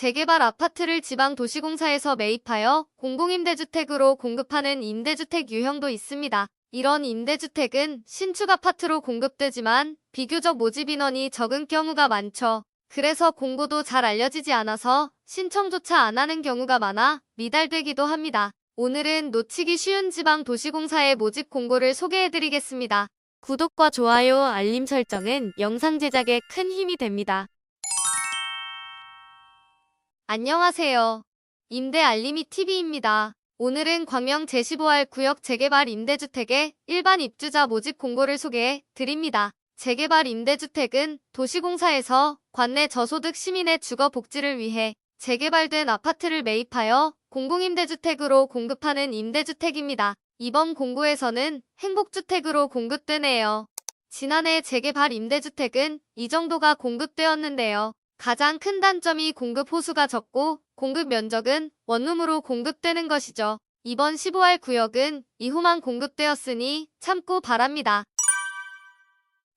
재개발 아파트를 지방도시공사에서 매입하여 공공임대주택으로 공급하는 임대주택 유형도 있습니다. 이런 임대주택은 신축 아파트로 공급되지만 비교적 모집 인원이 적은 경우가 많죠. 그래서 공고도 잘 알려지지 않아서 신청조차 안 하는 경우가 많아 미달되기도 합니다. 오늘은 놓치기 쉬운 지방 도시공사의 모집 공고를 소개해드리겠습니다. 구독과 좋아요, 알림 설정은 영상 제작에 큰 힘이 됩니다. 안녕하세요. 임대 알림이 TV입니다. 오늘은 광명 제15할 구역 재개발 임대주택의 일반 입주자 모집 공고를 소개해 드립니다. 재개발 임대주택은 도시공사에서 관내 저소득 시민의 주거 복지를 위해 재개발된 아파트를 매입하여 공공임대주택으로 공급하는 임대주택입니다. 이번 공고에서는 행복주택으로 공급되네요. 지난해 재개발 임대주택은 이 정도가 공급되었는데요. 가장 큰 단점이 공급 호수가 적고 공급 면적은 원룸으로 공급되는 것이죠. 이번 15할 구역은 이후만 공급되었으니 참고 바랍니다.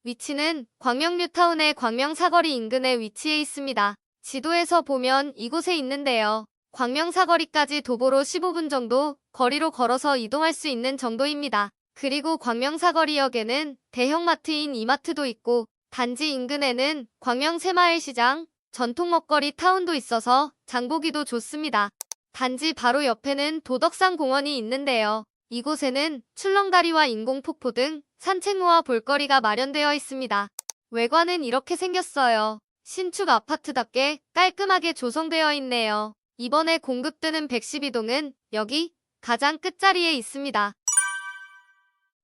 위치는 광명 뉴타운의 광명 사거리 인근에 위치해 있습니다. 지도에서 보면 이곳에 있는데요. 광명 사거리까지 도보로 15분 정도 거리로 걸어서 이동할 수 있는 정도입니다. 그리고 광명 사거리역에는 대형마트인 이마트도 있고 단지 인근에는 광명 새마을 시장, 전통 먹거리 타운도 있어서 장보기도 좋습니다. 단지 바로 옆에는 도덕산 공원이 있는데요. 이곳에는 출렁다리와 인공폭포 등 산책로와 볼거리가 마련되어 있습니다. 외관은 이렇게 생겼어요. 신축 아파트답게 깔끔하게 조성되어 있네요. 이번에 공급되는 112동은 여기 가장 끝자리에 있습니다.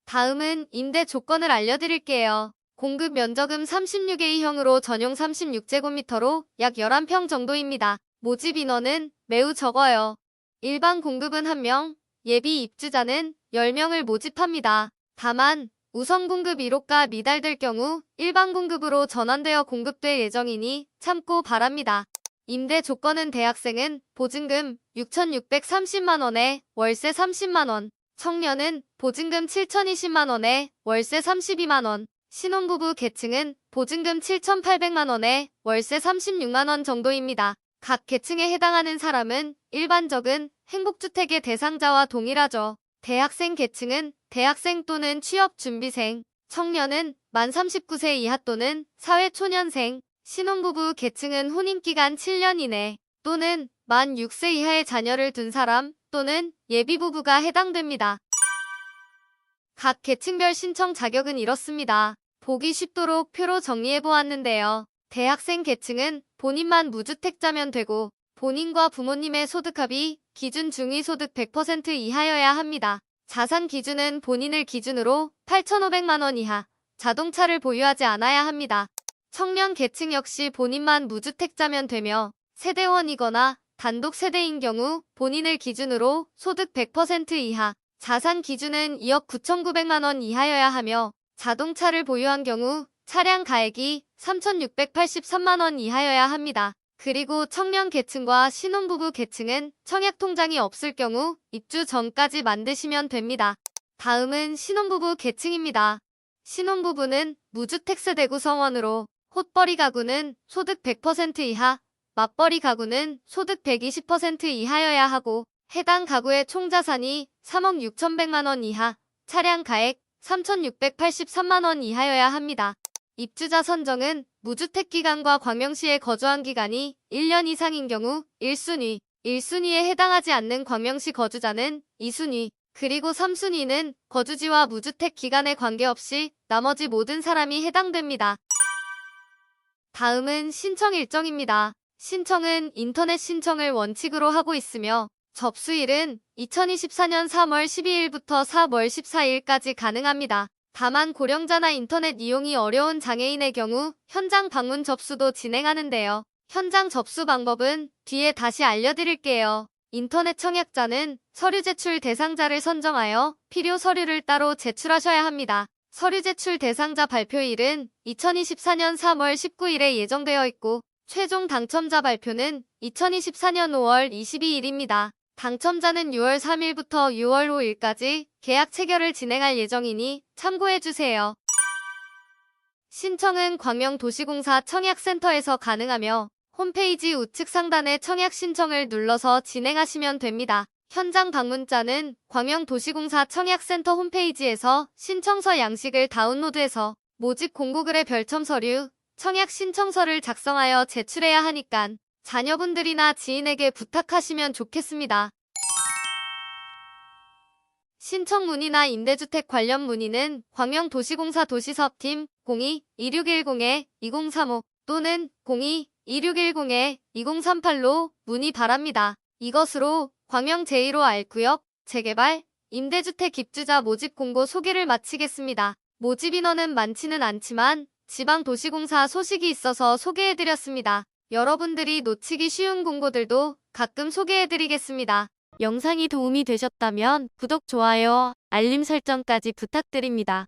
다음은 임대 조건을 알려드릴게요. 공급 면적은 36A형으로 전용 36제곱미터로 약 11평 정도입니다. 모집 인원은 매우 적어요. 일반 공급은 1명, 예비 입주자는 10명을 모집합니다. 다만 우선 공급 1호가 미달될 경우 일반 공급으로 전환되어 공급될 예정이니 참고 바랍니다. 임대 조건은 대학생은 보증금 6,630만원에 월세 30만원, 청년은 보증금 7,020만원에 월세 32만원, 신혼부부 계층은 보증금 7,800만원에 월세 36만원 정도입니다. 각 계층에 해당하는 사람은 일반적은 행복주택의 대상자와 동일하죠. 대학생 계층은 대학생 또는 취업준비생, 청년은 만 39세 이하 또는 사회초년생, 신혼부부 계층은 혼인기간 7년 이내 또는 만 6세 이하의 자녀를 둔 사람 또는 예비부부가 해당됩니다. 각 계층별 신청 자격은 이렇습니다. 보기 쉽도록 표로 정리해보았는데요. 대학생 계층은 본인만 무주택자면 되고 본인과 부모님의 소득합이 기준 중위소득 100% 이하여야 합니다. 자산 기준은 본인을 기준으로 8,500만원 이하, 자동차를 보유하지 않아야 합니다. 청년 계층 역시 본인만 무주택자면 되며 세대원이거나 단독 세대인 경우 본인을 기준으로 소득 100% 이하, 자산 기준은 2억 9,900만 원 이하여야 하며 자동차를 보유한 경우 차량 가액이 3,683만 원 이하여야 합니다. 그리고 청년 계층과 신혼부부 계층은 청약 통장이 없을 경우 입주 전까지 만드시면 됩니다. 다음은 신혼부부 계층입니다. 신혼부부는 무주택 세대 구성원으로 헛벌이 가구는 소득 100% 이하, 맞벌이 가구는 소득 120% 이하여야 하고 해당 가구의 총자산이 3억 6,100만원 이하, 차량 가액 3,683만원 이하여야 합니다. 입주자 선정은 무주택 기간과 광명시에 거주한 기간이 1년 이상인 경우 1순위, 1순위에 해당하지 않는 광명시 거주자는 2순위, 그리고 3순위는 거주지와 무주택 기간에 관계없이 나머지 모든 사람이 해당됩니다. 다음은 신청 일정입니다. 신청은 인터넷 신청을 원칙으로 하고 있으며 접수일은 2024년 3월 12일부터 4월 14일까지 가능합니다. 다만 고령자나 인터넷 이용이 어려운 장애인의 경우 현장 방문 접수도 진행하는데요. 현장 접수 방법은 뒤에 다시 알려드릴게요. 인터넷 청약자는 서류 제출 대상자를 선정하여 필요 서류를 따로 제출하셔야 합니다. 서류 제출 대상자 발표일은 2024년 3월 19일에 예정되어 있고 최종 당첨자 발표는 2024년 5월 22일입니다. 당첨자는 6월 3일부터 6월 5일까지 계약 체결을 진행할 예정이니 참고해주세요. 신청은 광명도시공사 청약센터에서 가능하며 홈페이지 우측 상단의 청약 신청을 눌러서 진행하시면 됩니다. 현장 방문자는 광명도시공사 청약센터 홈페이지에서 신청서 양식을 다운로드해서 모집 공고글의 별첨 서류, 청약 신청서를 작성하여 제출해야 하니깐 자녀분들이나 지인에게 부탁하시면 좋겠습니다. 신청 문의나 임대주택 관련 문의는 광명도시공사 도시사업팀 02-2610-2035 또는 02-2610-2038로 문의 바랍니다. 이것으로 광명 제1호 R구역 재개발 임대주택 입주자 모집 공고 소개를 마치겠습니다. 모집 인원은 많지는 않지만 지방도시공사 소식이 있어서 소개해드렸습니다. 여러분들이 놓치기 쉬운 공고들도 가끔 소개해드리겠습니다. 영상이 도움이 되셨다면 구독, 좋아요, 알림 설정까지 부탁드립니다.